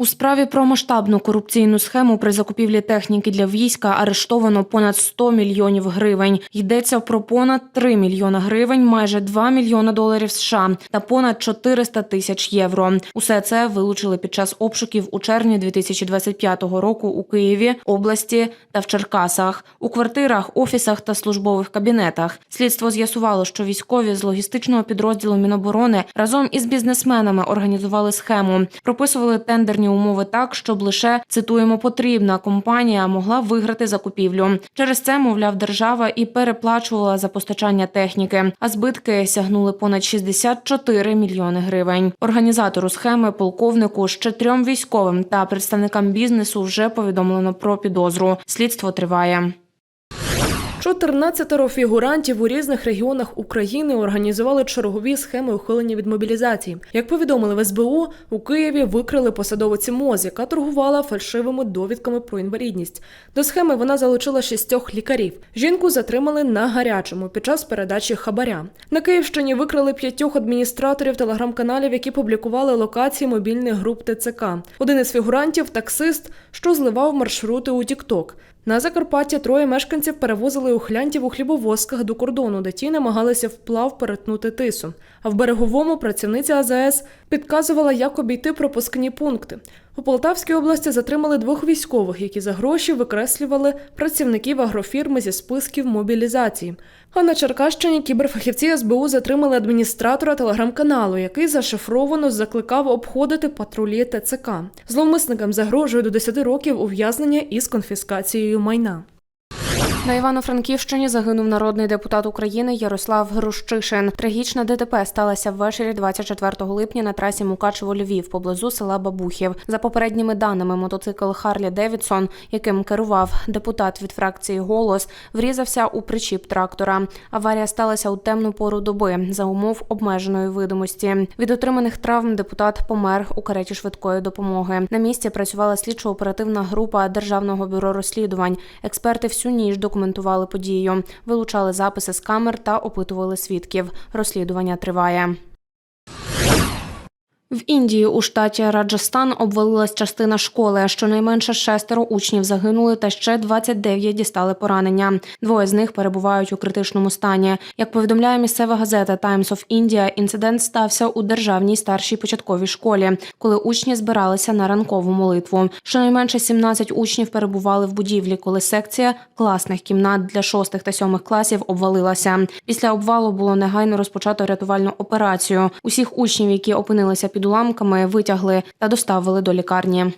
У справі про масштабну корупційну схему при закупівлі техніки для війська арештовано понад 100 мільйонів гривень. Йдеться про понад 3 мільйона гривень, майже 2 мільйона доларів США та понад 400 тисяч євро. Усе це вилучили під час обшуків у червні 2025 року у Києві, області та в Черкасах, у квартирах, офісах та службових кабінетах. Слідство з'ясувало, що військові з логістичного підрозділу Міноборони разом із бізнесменами організували схему, прописували тендерні умови так, щоб лише цитуємо потрібна компанія могла виграти закупівлю. Через це, мовляв, держава і переплачувала за постачання техніки, а збитки сягнули понад 64 мільйони гривень. Організатору схеми, полковнику, ще трьом військовим та представникам бізнесу вже повідомлено про підозру. Слідство триває. 14 фігурантів у різних регіонах України організували чергові схеми ухилення від мобілізації. Як повідомили в СБУ, у Києві викрили посадовиці МОЗ, яка торгувала фальшивими довідками про інвалідність. До схеми вона залучила шістьох лікарів. Жінку затримали на гарячому під час передачі хабаря. На Київщині викрили п'ятьох адміністраторів телеграм-каналів, які публікували локації мобільних груп ТЦК. Один із фігурантів таксист, що зливав маршрути у Тікток. На Закарпаття троє мешканців перевозили ухлянтів у хлібовозках до кордону, де ті намагалися вплав перетнути тису. А в береговому працівниця АЗС підказувала, як обійти пропускні пункти. У Полтавській області затримали двох військових, які за гроші викреслювали працівників агрофірми зі списків мобілізації. А на Черкащині кіберфахівці СБУ затримали адміністратора телеграм-каналу, який зашифровано закликав обходити патрулі ТЦК. Зловмисникам загрожує до 10 років ув'язнення із конфіскацією e mãe não. На Івано-Франківщині загинув народний депутат України Ярослав Грущишин. Трагічна ДТП сталася ввечері 24 липня на трасі Мукачево-Львів поблизу села Бабухів. За попередніми даними, мотоцикл Харлі Девідсон, яким керував депутат від фракції Голос, врізався у причіп трактора. Аварія сталася у темну пору доби за умов обмеженої видимості. Від отриманих травм депутат помер у кареті швидкої допомоги. На місці працювала слідчо-оперативна група Державного бюро розслідувань. Експерти всю ніч документували подію, вилучали записи з камер та опитували свідків. Розслідування триває. В Індії у штаті Раджастан обвалилась частина школи. Щонайменше шестеро учнів загинули, та ще 29 дістали поранення. Двоє з них перебувають у критичному стані. Як повідомляє місцева газета Times of India, інцидент стався у державній старшій початковій школі, коли учні збиралися на ранкову молитву. Щонайменше 17 учнів перебували в будівлі, коли секція класних кімнат для шостих та сьомих класів обвалилася. Після обвалу було негайно розпочато рятувальну операцію. Усіх учнів, які опинилися під уламками, витягли та доставили до лікарні.